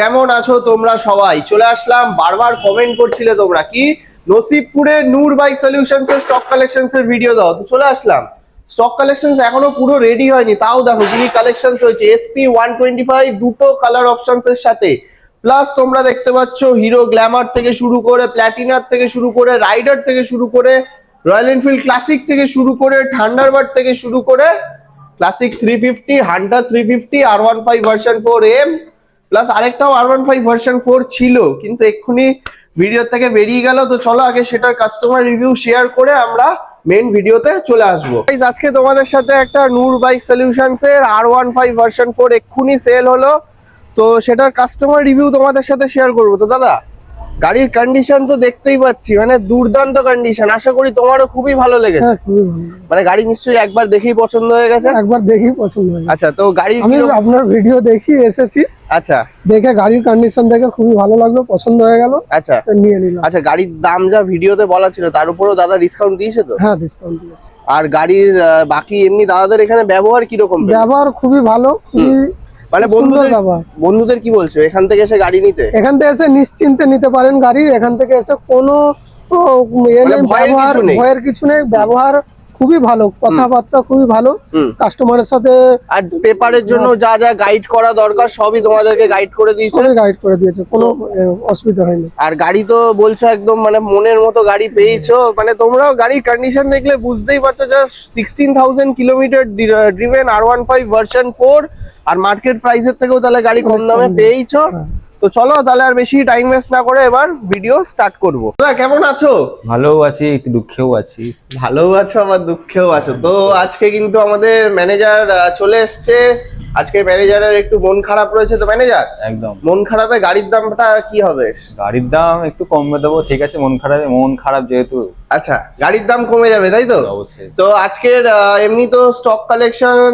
কেমন আছো তোমরা সবাই? চলে আসলাম, বারবার কমেন্ট করছিলে তোমরা। কি? নসিবপুরে Noor bike solutions stock collections এর ভিডিও দাও। তো চলে আসলাম। স্টক কালেকশনস এখনও পুরো রেডি হয়নি। তাও দেখো কি কালেকশনস রয়েছে এসপি ওয়ান টোয়েন্টি ফাইভ দুটো কালার অপশনস এর সাথে। প্লাস তোমরা দেখতে পাচ্ছ হিরো গ্ল্যামার থেকে শুরু করে প্ল্যাটিনার থেকে শুরু করে রাইডার থেকে শুরু করে রয়্যাল এনফিল্ড ক্লাসিক থেকে শুরু করে থান্ডারবার্ড থেকে শুরু করে classic three fifty hunter three fifty R one five version four M plus আরেকটাও R one five version four ছিল, কিন্তু এক্ষুনি ভিডিও থেকে বেরিয়ে গেল, তো চলো আগে সেটার কাস্টমার রিভিউ শেয়ার করে আমরা মেন ভিডিওতে চলে আসব। আজকে তোমাদের সাথে একটা নূর বাইক সলিউশনস এর R one five version four এক্ষুনি সেল হলো, তো সেটার কাস্টমার রিভিউ তোমাদের সাথে শেয়ার করব। তো দাদা গাড়ির কন্ডিশন তো দেখতেই পাচ্ছি মানে দুর্দান্ত কন্ডিশন আশা করি তোমারও খুবই ভালো লেগেছে। হ্যাঁ মানে গাড়ি নিশ্চয়ই একবার দেখেই পছন্দ হয়ে গেছে? একবার দেখেই পছন্দ হয়েছে আচ্ছা তো গাড়ি আমি আপনার ভিডিও দেখি এসেছি। আচ্ছা। দেখে গাড়ির কন্ডিশন দেখে খুবই ভালো লাগল পছন্দ হয়ে গেল। আচ্ছা। নিয়ে নিলাম। আচ্ছা গাড়ির দাম যা ভিডিওতে বলা ছিল তার উপরেও দাদা ডিসকাউন্ট দিয়েছে তো? হ্যাঁ ডিসকাউন্ট দিয়েছে। আর গাড়ির বাকি এমনি দাদাদের এখানে ব্যবহার কীরকম? ব্যবহার খুবই ভালো খুবই মানে বন্ধুদের বন্ধুদের কি বলছো? এখান থেকে এসে গাড়ি নিতে? এখান থেকে এসে নিশ্চিন্তে নিতে পারেন গাড়ি এখান থেকে এসে কোনো মানে ব্যবহার। ভয়ের কিছু নেই ব্যবহার খুবই ভালো কথাবার্তা খুবই ভালো। কাস্টমারের সাথে আর পেপারের জন্য যা যা গাইড করা দরকার সবই তোমাদেরকে গাইড করে দিয়েছে? সবই গাইড করে দিয়েছে কোনো অসুবিধা হয়নি। আর গাড়ি তো বলছো একদম মানে মনের মতো গাড়ি পেয়েছ। মানে তোমরাও গাড়ির কন্ডিশন দেখলে বুঝতেই পারছ just sixteen thousand kilometre driven R one five version four আর মার্কেট প্রাইসের থেকেও তাহলে গাড়ি কম দামে পেয়েছ হ্যাঁ। তো চলো তাহলে আর বেশি টাইম ওয়েস্ট না করে এবার ভিডিও স্টার্ট করব। দাদা কেমন আছো? ভালো আছি একটু দুঃখেও আছি। ভালো আছো আমার দুঃখেও আছো। তো আজকে কিন্তু আমাদের ম্যানেজার চলে এসছে। আজকে ম্যানেজারের একটু মন খারাপ রয়েছে তো ম্যানেজার একদম। মন খারাপে গাড়ির দামটা কি হবে? গাড়ির দাম একটু কমে দেবো ঠিক আছে মন খারাপ মন খারাপ যেহেতু। আচ্ছা গাড়ির দাম কমে যাবে তাই তো? অবশ্যই। তো আজকের এমনি তো স্টক কালেকশন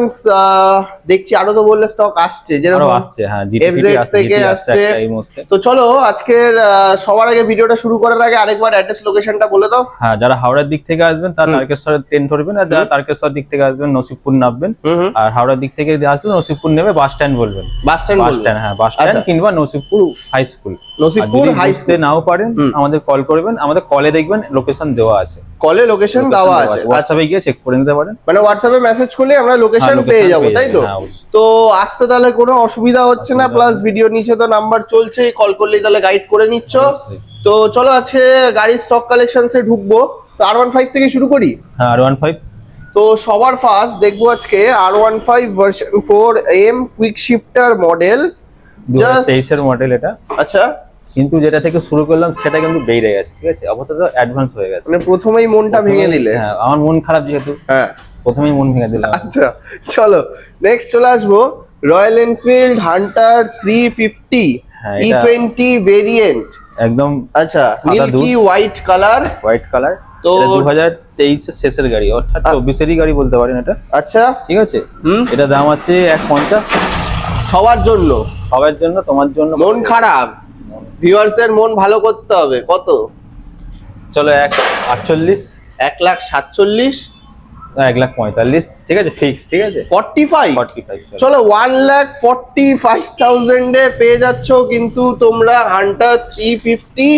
দেখছি আরও তো বললে স্টক আসছে যেরকম আসছে হ্যাঁ থেকে আসছে তো চলো আজকের সবার আগে ভিডিওটা শুরু করার আগে আরেকবার অ্যাড্রেস লোকেশনটা বলে দাও। হ্যাঁ যারা হাওড়ার দিক থেকে আসবেন তারা। তারকেশ্বরের ট্রেন ধরবেন আর যারা তারকেশ্বর দিক থেকে আসবেন নসিবপুর নামবেন আর হাওড়ার দিক থেকে আসবেন নসিবপুর নেমে বাস স্ট্যান্ড বলবেন। বাস স্ট্যান্ড বাস স্ট্যান্ড হ্যাঁ বাস স্ট্যান্ড আচ্ছা। কিংবা Nasibpur high school Nasibpur high বুঝতে নাও পারেন আমাদের কল করবেন আমাদের কলে দেখবেন লোকেশন দেওয়া আছে। কলে লোকেশন দেওয়া আছে। হোয়াটসঅ্যাপে গিয়ে চেক করে নিতে পারেন। মানে হোয়াটসঅ্যাপে মেসেজ করলে আমরা লোকেশন হ্যাঁ, পেয়ে যাব তাই তো? হ্যাঁ। তো আসতে তাহলে কোনো অসুবিধা হচ্ছে না প্লাস ভিডিও নিচে তো নাম্বার চলছে কল করলেই তাহলে গাইড করে নিচ্ছ। তো চলো আজকে গাড়ির স্টক কালেকশনসে ঢুকবো। তো আর ওয়ান ফাইভ থেকে শুরু করি? হ্যাঁ আর ওয়ান ফাইভ তো সবার ফার্স্ট দেখব আজকে R one five version four M quick shifter model তেইশের মডেল এটা। আচ্ছা। কিন্তু যেটা থেকে শুরু করলাম সেটা কিন্তু বেড়ে গেছে ঠিক আছে? আপাতত অ্যাডভান্স হয়ে গেছে। মানে প্রথমেই মনটা ভেঙে দিলে। হ্যাঁ আমার মন খারাপ যেহেতু হ্যাঁ। প্রথমেই মন ভেঙে দিলাম। আচ্ছা চলো নেক্সট চলে আসব Royal Enfield hunter three fifty E twenty variant একদম আচ্ছা milky white colour white colour তো- দু হাজার তেইশের শেষের গাড়ি অর্থাৎ চব্বিশেরই গাড়ি বলতে পারেন এটা। আচ্ছা। ঠিক আছে? হুম? এটা দাম আছে এক পঞ্চাশ সবার জন্য? সবার জন্য তোমার জন্য মন খারাপ? ভিউয়ার্স এর মন ভালো করতে হবে কত? চলো এক আটচল্লিশ। এক লাখ সাতচল্লিশ? এক লাখ পঁয়তাল্লিশ। ঠিক আছে? ফিক্স ঠিক আছে? ফর্টি ফাইভ ফর্টি ফাইভ চলো ওয়ান লাখ ফর্টি ফাইভ থাউজেন্ডে পেয়ে যাচ্ছ কিন্তু তোমরা hunter three fifty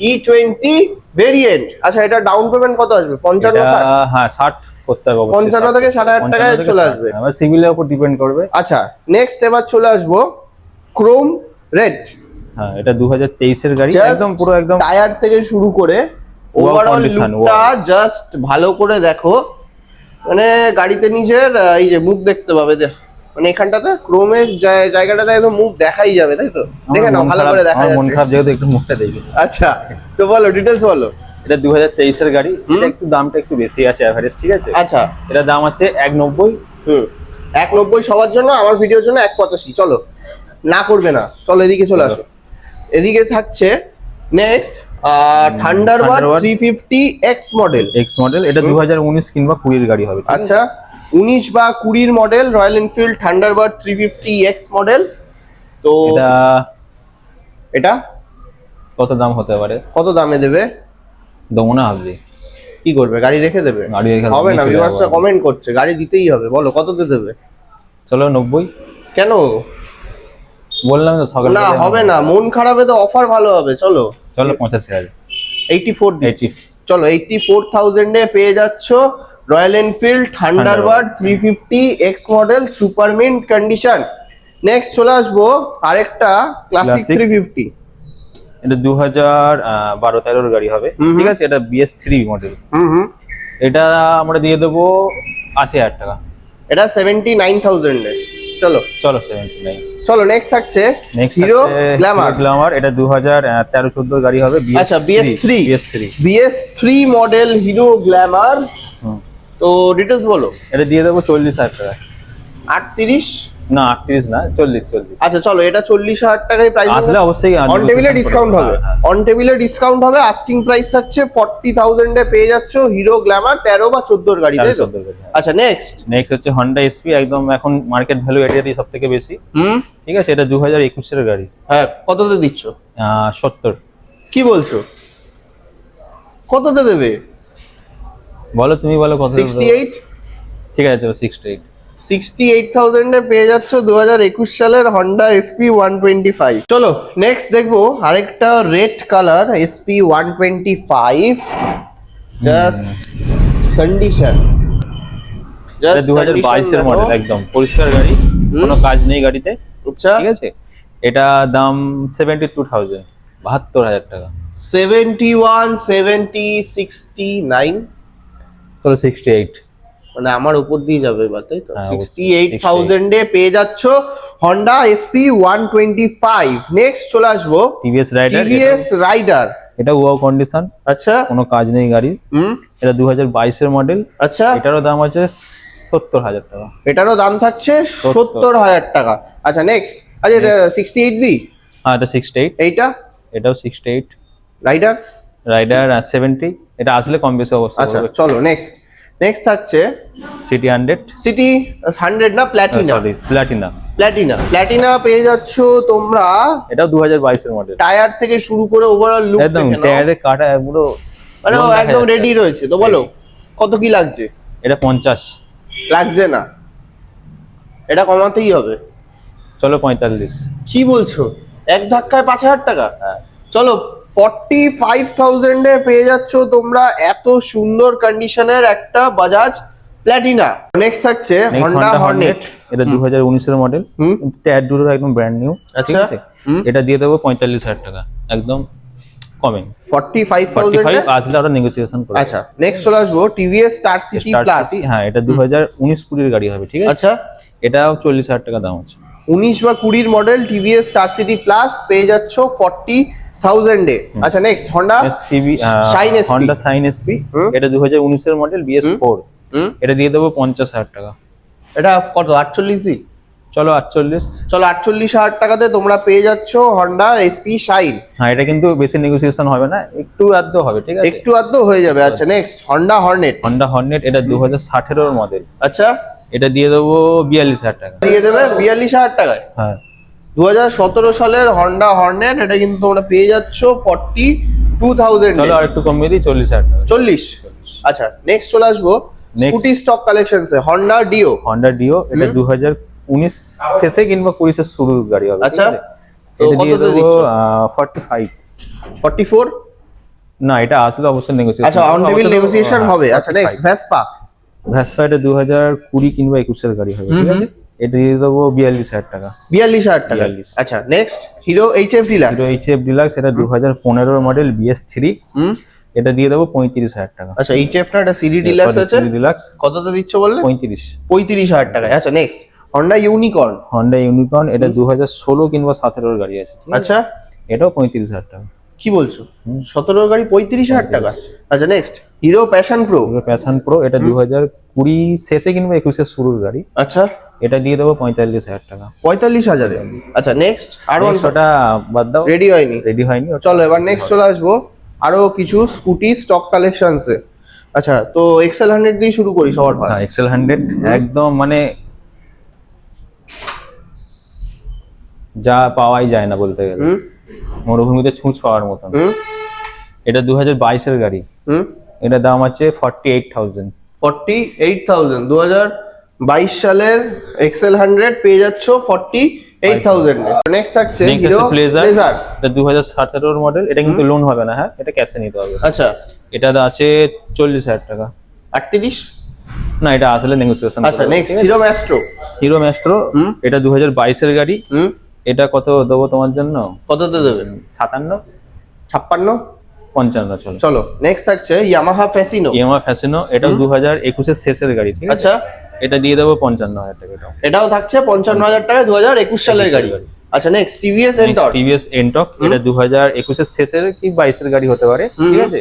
E twenty variant আচ্ছা এটা ডাউন পেমেন্ট কত আসবে? পঞ্চান্ন এটা ষাট? হ্যাঁ ষাট করতে হবে অবশ্যই, পঞ্চান্ন 60 থেকে ষাট হাজার পঞ্চান্ন টাকায় চলে আসবে। হ্যাঁ, এবার সিভিলের উপর ডিপেন্ড করবে। আচ্ছা নেক্সট এবার চলে আসব ক্রোম রেড হ্যাঁ এটা দু হাজার তেইশের গাড়ি একদম পুরো একদম টায়ার থেকে শুরু করে ওভারঅল লুকটা জাস্ট ভালো করে দেখো। মানে গাড়িতে নিজের এই যে মুখ দেখতে পাবে দেখ। মানে এখানটাতে ক্রোমের জায়গাটাতে একদম মুখ দেখাই যাবে তাই তো? দেখে নাও ভালো করে দেখা আমার মন খারাপ যেহেতু একটু মুখটা দেখবে আচ্ছা তো বলো ডিটেলস বলো। এটা দু হাজার তেইশের গাড়ি এটা একটু দামটা একটু বেশি আছে অ্যাভারেজ ঠিক আছে? আচ্ছা। এটা দাম আছে এক নব্বই হুম। এক নব্বই সবার জন্য আমার ভিডিওর জন্য এক পঁচাশি চলো। না করবে না চলো এদিকে চলে আসো। এদিকে থাকছে next Thunderbird. Three fifty X model X model এটা দু হাজার উনিশ কিংবা কুড়ির গাড়ি হবে আচ্ছা। উনিশ বা কুড়ির model Royal Enfield Thunderbird three fifty X model তো এটা কত দাম হতে পারে? কত দামে দেবে? দেবো না ভাবছি কি করবে? গাড়ি রেখে দেবে? গাড়ি রেখে হবে না ভিউয়ার্সরা কমেন্ট করছে গাড়ি দিতেই হবে বলো কততে দেবে? চলো নব্বই। কেন? বললাম তো সকালে না হবে না মন খারাপে তো অফার ভালো হবে চলো। চলো পঁচাশি হাজার। এইটি ফোর এইটি চলো এইটটি ফোর থাউজেন্ডে পেয়ে যাচ্ছ Royal Enfield Thunderbird three fifty X model super mint condition next চলে আসব আরেকটা ক্লাসিক থ্রি ফিফটি এটা দু হাজার বারো তেরোর গাড়ি হবে। ঠিক আছে? এটা বিএস থ্রি মডেল এটা আমরা দিয়ে দেবো আশি হাজার টাকা। এটা সেভেন্টি নাইন থাউজেন্ডে চলো। চলো সেভেন্টি নাইন চলো নেক্সট থাকছে হিরো গ্ল্যামার গ্ল্যামার এটা দু হাজার তেরো চোদ্দোর গাড়ি হবে আচ্ছা, BS3 BS three BS three model Hero Glamour তো ডিটেলস বলো। এটা দিয়ে দেবো চল্লিশ হাজার টাকা আটত্রিশ? না আটত্রিশ না চল্লিশ চল্লিশ। আচ্ছা চলো এটা চল্লিশ হাজার টাকায় প্রাইস আসলে অবশ্যই অন টেবিলে ডিসকাউন্ট হবে। হ্যাঁ, হ্যাঁ। অন টেবিলে ডিসকাউন্ট হবে আস্কিং প্রাইস থাকছে ফর্টি থাউজেন্ডে পেয়ে যাচ্ছ হিরো গ্ল্যামার তেরো বা চোদ্দোর গাড়ি হ্যাঁ। আচ্ছা নেক্সট নেক্সট হচ্ছে হন্ডা এসপি একদম এখন মার্কেট ভ্যালু এটারই সব থেকে বেশি। হুম? ঠিক আছে এটা দু হাজার একুশের গাড়ি। হ্যাঁ কততে দিচ্ছ? সত্তর। কি বলছো? কততে দেবে? বলো তুমি বলো কত 68 ঠিক আছে 68 68000 এ পেয়ে যাচ্ছ 2021 সালের Honda SP 125 চলো নেক্সট দেখব আরেকটা red colour SP 125 just condition just 2022 এর মডেল একদম। পরিষ্কার গাড়ি কোনো কাজ নেই গাড়িতে। আচ্ছা। ঠিক আছে? এটা দাম 72000 বাহাত্তর হাজার টাকা। 71 70 69 তাহলে সিক্সটি এইট মানে আমার উপর দিয়ে যাবে এবার তাই তো? সিক্সটি এইট থাউজেন্ডে পেয়ে যাচ্ছ Honda SP one twenty five next চলে আসব। TVS রাইডার TVS রাইডার এটা ওয়াও কন্ডিশন আচ্ছা। কোনো কাজ নেই গাড়ি। এটা দু হাজার বাইশের মডেল আচ্ছা। এটারও দাম আছে সত্তর হাজার টাকা। এটারও দাম থাকছে সত্তর। হাজার টাকা। আচ্ছা নেক্সট আচ্ছা এটা সিক্সটি এইট বি হ্যাঁ এটা সিক্সটি এইট? এইটা এটাও sixty eight rider rider seventy এটা আসলে কম বেশি অবস্থা আচ্ছা চলো নেক্সট নেক্সট থাকছে সিটি হান্ড্রেড সিটি হান্ড্রেড না Platina sorry Platina Platina Platina পেয়ে যাচ্ছ তোমরা এটা দু হাজার বাইশের মডেল টায়ার থেকে শুরু করে ওভারঅল লুক একদম টায়ারে কাটা পুরো মানে একদম রেডি রয়েছে। তো বলো কত কি লাগছে? এটা পঞ্চাশ। লাগছে না। এটা কমাতেই হবে। চলো পঁয়তাল্লিশ। কি বলছো? এক ধাক্কায় পাঁচ হাজার টাকা? হ্যাঁ। চলো ফর্টি ফাইভ থাউজেন্ডে পেয়ে যাচ্ছ তোমরা এত সুন্দর কন্ডিশনের একটা বাজাজ প্ল্যাটিনা নেক্সট থাকছে হন্ডা হর্নেট এটা দু হাজার উনিশের মডেল হুম। কিন্তু একদম ব্র্যান্ড নিউ আচ্ছা। এটা দিয়ে দেবো পঁয়তাল্লিশ হাজার টাকা একদম কমে। আসলে নেগোসিয়েশন আচ্ছা নেক্সট চলে আসব টিভিএস স্টার সিটি প্লাস হ্যাঁ এটা দু হাজার উনিশ কুড়ির গাড়ি হবে ঠিক আছে? আচ্ছা। এটাও চল্লিশ হাজার টাকা দাম আছে। উনিশ বা কুড়ির model TVS Star City plus পেয়ে যাচ্ছ ফর্টি থাউজেন্ডে আচ্ছা next Honda CB Shine SP Honda Shine SP হুম। এটা দু হাজার উনিশের মডেল বিএস ফোর হুম। এটা দিয়ে দেবো পঞ্চাশ হাজার টাকা। এটা কত আটচল্লিশ দি? চলো আটচল্লিশ। চলো আটচল্লিশ হাজার টাকাতে তোমরা পেয়ে যাচ্ছ হন্ডা এসপি শাইন হ্যাঁ এটা কিন্তু বেশি নেগোসিয়েশন হবে না একটু আদ্য হবে ঠিক আছে? একটু আধটু হয়ে যাবে। আচ্ছা next Honda Hornet Honda Hornet এটা দু হাজার ষাটেরোর মডেল আচ্ছা। এটা দিয়ে দেবো বিয়াল্লিশ হাজার টাকা। দিয়ে দেবে বিয়াল্লিশ হাজার টাকায়। হ্যাঁ। দু হাজার সতেরো সালের হন্ডা হর্নেট এটা কিন্তু তোমরা পেয়ে যাচ্ছ ফর্টি টু থাউজেন্ড চলো আর একটু কমিয়ে দিই চল্লিশ হাজার চল্লিশ? আচ্ছা নেক্সট চলে আসব. Scooty stock collection Honda Dio Honda Dio এটা দু হাজার উনিশ শেষে কিংবা কুড়িশের শুরু গাড়ি হবে আচ্ছা। তো কততে দেবো দিচ্ছ? ফর্টি ফাইভ ফর্টি ফোর না এটা আসলে অবশ্যই নেগোসিয়েশন আচ্ছা অন টেবিল নেগোসিয়েশন হবে। আচ্ছা নেক্সট ভেসপা ভ্যাসপা এটা দু হাজার কুড়ি কিংবা একুশের গাড়ি হবে ঠিক আছে? এটা দিয়ে দেবো বিয়াল্লিশ হাজার টাকা। বিয়াল্লিশ হাজার টাকা। আচ্ছা next Hero H F Deluxe Hero H F Deluxe এটা দু হাজার পনেরোর মডেল বিএস থ্রি হুম। এটা দিয়ে দেবো পঁয়ত্রিশ হাজার টাকা। আচ্ছা এইচ এফ না সিডি ডিলাক্স আছে? ডিলাক্স কততে দিচ্ছ বললে? পঁয়ত্রিশ। পঁয়ত্রিশ হাজার টাকায় আচ্ছা next Honda Unicorn Honda Unicorn এটা দু হাজার ষোলো কিংবা সতেরোর গাড়ি আছে আছে? আচ্ছা। এটাও পঁয়ত্রিশ হাজার টাকা। কি বলছো? সতেরোর গাড়ি পঁয়ত্রিশ হাজার টাকা। আচ্ছা next Hero Passion Pro Passion Pro এটা দু হাজার কুড়ি শেষে কিংবা একুশের শুরুর গাড়ি। আচ্ছা। এটা দিয়ে দেবো পঁয়তাল্লিশ হাজার টাকা। পঁয়তাল্লিশ হাজারে? আচ্ছা নেক্সট আর ওয়ান ওটা বাদ দাও। রেডি হয়নি? রেডি হয়নি চলো এবার নেক্সট চলে আসব। আরও কিছু স্কুটি স্টক কালেকশনসে আচ্ছা তো এক্সেল হান্ড্রেড দিয়ে শুরু করি সবার হ্যাঁ এক্সেল হান্ড্রেড একদম মানে যা পাওয়াই যায় না বলতে গেলে। মরুভূমিতে ছুঁচ পাওয়ার মতন। এটা দু হাজার বাইশের গাড়ি। এটা দাম আছে forty eight thousand forty eight thousand দু হাজার বাইশ সালের এক্সেল হান্ড্রেড পেয়ে যাচ্ছ ফর্টি এইট থাউজেন্ড নেক্সট থাকছে হিরো প্লেজার এটা দু হাজার সতেরোর মডেল এটা কিন্তু লোন হবে না হ্যাঁ? এটা ক্যাশে নিতে হবে। আচ্ছা। এটা আছে চল্লিশ হাজার টাকা। আটত্রিশ না এটা আসলে নেগোসিয়েশন আচ্ছা next Hero Maestro Hero Maestro. এটা দু হাজার বাইশের গাড়ি। এটা কত দেবো তোমার জন্য? কততে দেবেন? সাতান্ন। ছাপ্পান্ন? পঞ্চান্ন চলো। চলো নেক্সট থাকছে ইয়ামাহা ফ্যাসিনো ইএমআই ফ্যাসিনো এটা দু হাজার একুশের শেষের গাড়ি ঠিক আছে? আচ্ছা। এটা দিয়ে দেবো পঞ্চান্ন হাজার টাকা এটাও। এটাও থাকছে পঞ্চান্ন হাজার টাকা দু হাজার একুশ সালের গাড়ি। আচ্ছা next TVS Ntorq TVS Ntorq এটা দু হাজার একুশের শেষের কি বাইশের গাড়ি হতে পারে ঠিক আছে?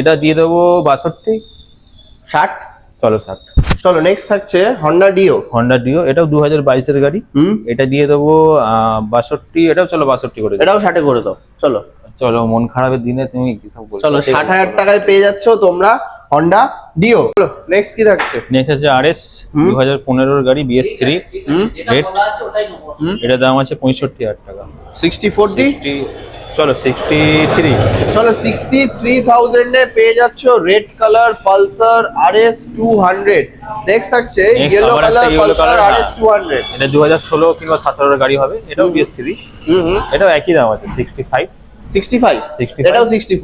এটা দিয়ে দেবো বাষট্টি। ষাট। চলো ষাট। চলো নেক্সট থাকছে হন্ডা ডিও হন্ডা ডিও এটাও দু হাজার বাইশের গাড়ি। এটা দিয়ে দেবো আহ, বাষট্টি এটাও চলো বাষট্টি করে এটাও ষাটে করে দাও চলো। চলো মন খারাপের দিনে তুমি কি সব চলো ষাট হাজার টাকায় পেয়ে যাচ্ছ তোমরা। হন্ডা ডিও চলো নেক্সট কি থাকছে? নেক্সট আছে আর এস দু হাজার পনেরোর গাড়ি বিএস থ্রি হুম। রেট এটা দাম আছে পঁয়ষট্টি হাজার টাকা। সিক্সটি ফোরটি 60 চলো সিক্সটি থ্রি চলো সিক্সটি থ্রি থাউজেন্ডে পেয়ে যাচ্ছ red colour Pulsar RS two two next নেক্সট থাকছে yellow colour Pulsar color, R. S two hundred এটা দু হাজার ষোলো কিংবা সতেরোর গাড়ি হবে এটাও বিএস থ্রি হুম হুম। এটাও একই দাম আছে সিক্সটি ফাইভ সিক্সটি ফাইভ 65 এটাও সিক্সটি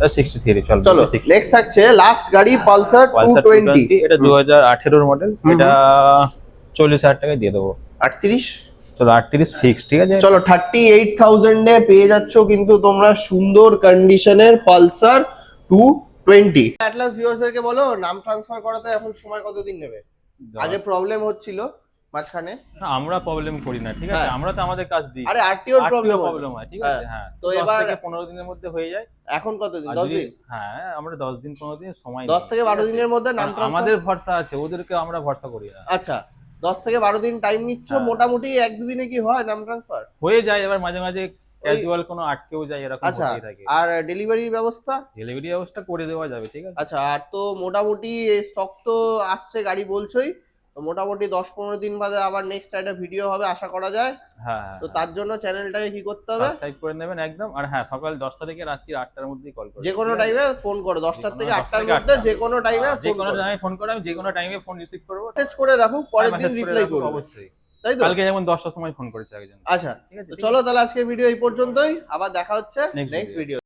ফোর সিক্সটি থ্রি চলো চলো নেক্সট থাকছে লাস্ট গাড়ি পালসার এটা দু হাজার মডেল এটা চল্লিশ হাজার টাকায় দিয়ে দেবো। আটত্রিশ? চলো আটত্রিশ ফিক্স ঠিক আছে? চলো থার্টি এইট থাউজেন্ডে পেয়ে যাচ্ছ কিন্তু তোমরা সুন্দর কন্ডিশনের পালসার টু টোয়েন্টি অ্যাটলাস ভিউয়ার্সদেরকে বলো নাম ট্রান্সফার করাতে এখন সময় কতদিন নেবে? আগে প্রবলেম হচ্ছিল মাঝখানে? আমরা প্রবলেম করি না ঠিক আছে? হ্যাঁ। আমরা তো আমাদের কাজ দিই। আরে আরটিওর প্রবলেম প্রবলেম হয় ঠিক আছে? হ্যাঁ। তো তো এবার- এবার পনেরো দিনের মধ্যে হয়ে যায়। এখন কতদিন আর দশ যদি- দিন? হ্যাঁ আমরা দশ দিন পনেরো দিন সময় দশ নিই, থেকে ঠিক বারো আছে? দিনের মধ্যে নাম ট্রান্সফার আমাদের ভরসা আছে ওদেরকে আমরা ভরসা করি না। আচ্ছা দশ থেকে বারো দিন টাইম নিচ্ছ হ্যাঁ। মোটামুটি এক দুদিনে কি হয় নাম ট্রান্সফার হয়ে যায় এবার মাঝে মাঝে ক্যাজুয়াল কোনো আটকেও যায় এরকম আচ্ছা আর ডেলিভারি ব্যবস্থা? ডেলিভারি ব্যবস্থা করে দেওয়া যাবে ঠিক আছে? আচ্ছা আর তো মোটামুটি স্টক তো আসছে গাড়ি বলছোই। তো মোটামুটি দশ পনেরো দিন বাদে আবার নেক্সট একটা ভিডিও হবে আশা করা যায়। হ্যাঁ হ্যাঁ তো তার জন্য চ্যানেলটাকে কি করতে হবে? সাবস্ক্রাইব করে নেবেন একদম। আর হ্যাঁ সকাল দশটা থেকে রাত্রি আটটার মধ্যেই কল করবেন। যে কোনো টাইমে ফোন করো দশটার থেকে আটটার 10 থেকে মধ্যে যে কোনো টাইমে হ্যাঁ, যে কোনো করো। টাইমে ফোন করে আমি যে কোনো টাইমে ফোন রিসিভ করব। মেসেজ করে রাখুক পরের দিন হ্যাঁ, রিপ্লাই করব। অবশ্যই। তাই তো? কালকে যেমন দশটার সময় ফোন করেছে একজন। আচ্ছা ঠিক আছে চলো তাহলে আজকে ভিডিও এই পর্যন্তই। আবার দেখা হচ্ছে নেক্সট ভিডিও